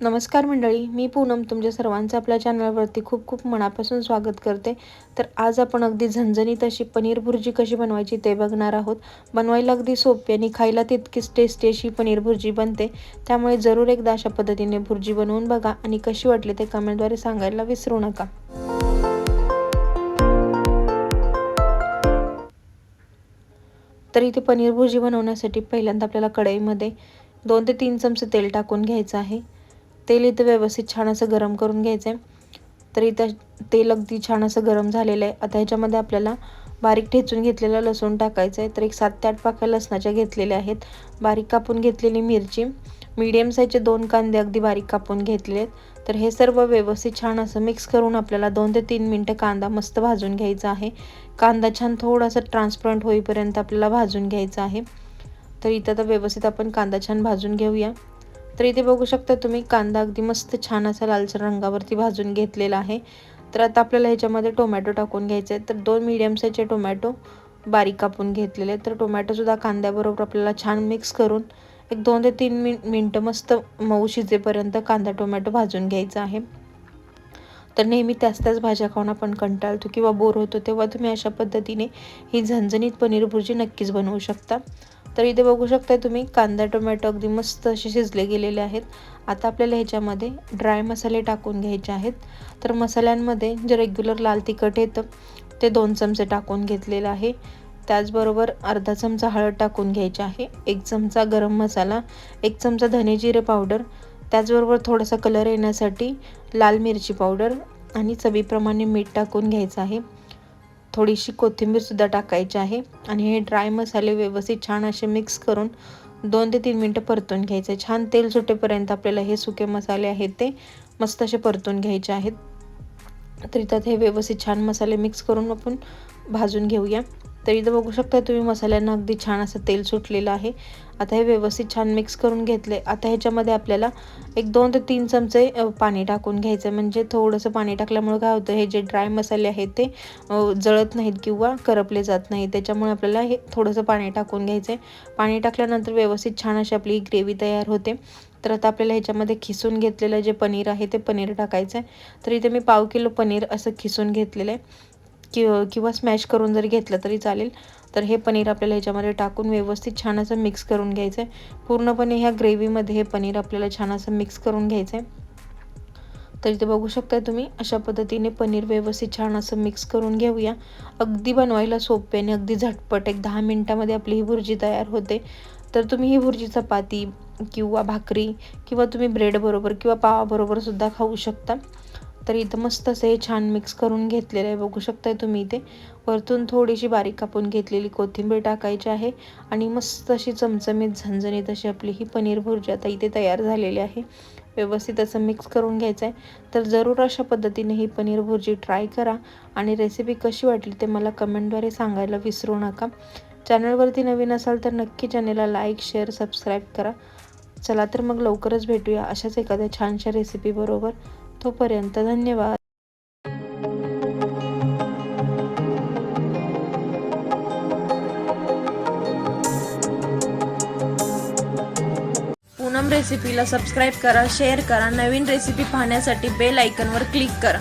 नमस्कार मंडळी मी पूनम तुमच्या सर्वांचं आपल्या चॅनलवरती खूप खूप मनापासून स्वागत करते. तर आज आपण अगदी झणझणीत अशी पनीर भुर्जी कशी बनवायची ते बघणार आहोत. बनवायला अगदी सोपी आणि खायला तितकीच टेस्टी अशी पनीर भुर्जी बनते. त्यामुळे जरूर एकदा अशा पद्धतीने भुर्जी बनवून बघा आणि कशी वाटली ते कमेंटद्वारे सांगायला विसरू नका. तर इथे पनीर भुर्जी बनवण्यासाठी पहिल्यांदा आपल्याला कढईमध्ये दोन ते तीन चमचे तेल टाकून घ्यायचं आहे. तेल इथं व्यवस्थित छान असं गरम करून घ्यायचं आहे तर इथं तेल अगदी छान असं गरम झालेलं आहे आता ह्याच्यामध्ये आपल्याला बारीक ठेचून घेतलेलं लसूण टाकायचं आहे तर एक सात ते आठ पाक्या लसणाच्या घेतलेल्या आहेत. बारीक कापून घेतलेली मिरची. मीडियम साईजचे दोन कांदे अगदी बारीक कापून घेतले आहेत. तर हे सर्व व्यवस्थित छान असं मिक्स करून आपल्याला दोन ते तीन मिनटं कांदा मस्त भाजून घ्यायचा आहे. कांदा छान थोडासा ट्रान्सपरंट होईपर्यंत आपल्याला भाजून घ्यायचा आहे. तर इथं तर व्यवस्थित आपण कांदा छान भाजून घेऊया. तर इथे बघू शकता तुम्ही कांदा अगदी मस्त छान असा लालसर रंगावरती भाजून घेतलेला आहे. तर आता आपल्याला ह्याच्यामध्ये टोमॅटो टाकून घ्यायचे आहेत. तर दोन मीडियम साईजचे टोमॅटो बारीक कापून घेतलेले तर टोमॅटोसुद्धा कांद्याबरोबर आपल्याला छान मिक्स करून एक दोन ते तीन मिन मिनटं मस्त मऊ शिजेपर्यंत कांदा टोमॅटो भाजून घ्यायचा आहे. तर नेहमी त्याच त्याच भाज्या खाऊन आपण कंटाळतो किंवा बोर होतो तेव्हा तुम्ही अशा पद्धतीने ही झणझणीत पनीर भुर्जी नक्कीच बनवू शकता. तर इथे बघू शकता तुम्ही कांदा टोमॅटो अगदी मस्त असे शिजले गेलेले आहेत. आता आपल्याला ह्याच्यामध्ये ड्राय मसाले टाकून घ्यायचे आहेत. तर मसाल्यांमध्ये जे रेग्युलर लाल तिखट येतं ते दोन चमचे टाकून घेतलेलं आहे. त्याचबरोबर अर्धा चमचा हळद टाकून घ्यायची आहे एक चमचा गरम मसाला एक चमचा धने जिरे पावडर त्याचबरोबर थोडासा कलर येण्यासाठी लाल मिरची पावडर आणि चवीप्रमाणे मीठ टाकून घ्यायचं आहे. थोडीशी कोथिंबीरसुद्धा टाकायची आहे. आणि हे ड्राय मसाले व्यवस्थित छान असे मिक्स करून दोन ते तीन मिनटं परतून घ्यायचे. छान तेल सुटेपर्यंत आपल्याला हे सुके मसाले आहेत ते मस्त असे परतून घ्यायचे आहेत. तर त्यात हे व्यवस्थित छान मसाले मिक्स करून आपण भाजून घेऊया. तर इथं बघू शकता तुम्ही मसाल्यांना अगदी छान असं तेल सुटलेलं आहे. आता हे व्यवस्थित छान मिक्स करून घेतले आता ह्याच्यामध्ये आपल्याला एक दोन ते तीन चमचे पाणी टाकून घ्यायचं म्हणजे थोडंसं पाणी टाकल्यामुळे काय होतं हे जे ड्राय मसाले आहेत ते जळत नाहीत किंवा करपले जात नाही त्याच्यामुळे आपल्याला हे थोडंसं पाणी टाकून घ्यायचं आहे पाणी टाकल्यानंतर व्यवस्थित छान अशी आपली ग्रेव्ही तयार होते. तर आता आपल्याला ह्याच्यामध्ये खिसून घेतलेलं जे पनीर आहे ते पनीर टाकायचं आहे तर इथे मी पाव किलो पनीर असं खिसून घेतलेलं आहे. कि किंवा स्मॅश करून जरी घेतलं तरी चालेल. तर हे पनीर आपल्याला ह्याच्यामध्ये टाकून व्यवस्थित छान असं मिक्स करून घ्यायचं आहे पूर्णपणे ह्या ग्रेव्हीमध्ये हे पनीर आपल्याला छान असं मिक्स करून घ्यायचं आहे तर इथे बघू शकता तुम्ही अशा पद्धतीने पनीर व्यवस्थित छान असं मिक्स करून घेऊया. अगदी बनवायला सोपे आणि अगदी झटपट एक दहा मिनटामध्ये आपली ही भुर्जी तयार होते. तर तुम्ही ही भुर्जी चपाती किंवा भाकरी किंवा तुम्ही ब्रेडबरोबर किंवा पावाबरोबर सुद्धा खाऊ शकता. तर इथं मस्त असं हे छान मिक्स करून घेतलेलं आहे. बघू शकताय तुम्ही इथे. वरतून थोडीशी बारीक कापून घेतलेली कोथिंबीर टाकायची आहे. आणि मस्त अशी चमचमीत झणझणीत अशी आपली ही पनीर भुर्जी आता इथे तयार झालेली आहे. व्यवस्थित असं मिक्स करून घ्यायचं आहे तर जरूर अशा पद्धतीने ही पनीर भुर्जी ट्राय करा. आणि रेसिपी कशी वाटली ते मला कमेंटद्वारे सांगायला विसरू नका. चॅनलवरती नवीन असाल तर नक्की चॅनलला लाईक शेअर सबस्क्राईब करा. चला तर मग लवकरच भेटूया अशाच एखाद्या छानशा रेसिपीबरोबर तोपर्यंत धन्यवाद. पूनम रेसिपीला सबस्क्राईब करा शेअर करा नवीन रेसिपी पाहण्यासाठी बेल आयकनवर क्लिक करा.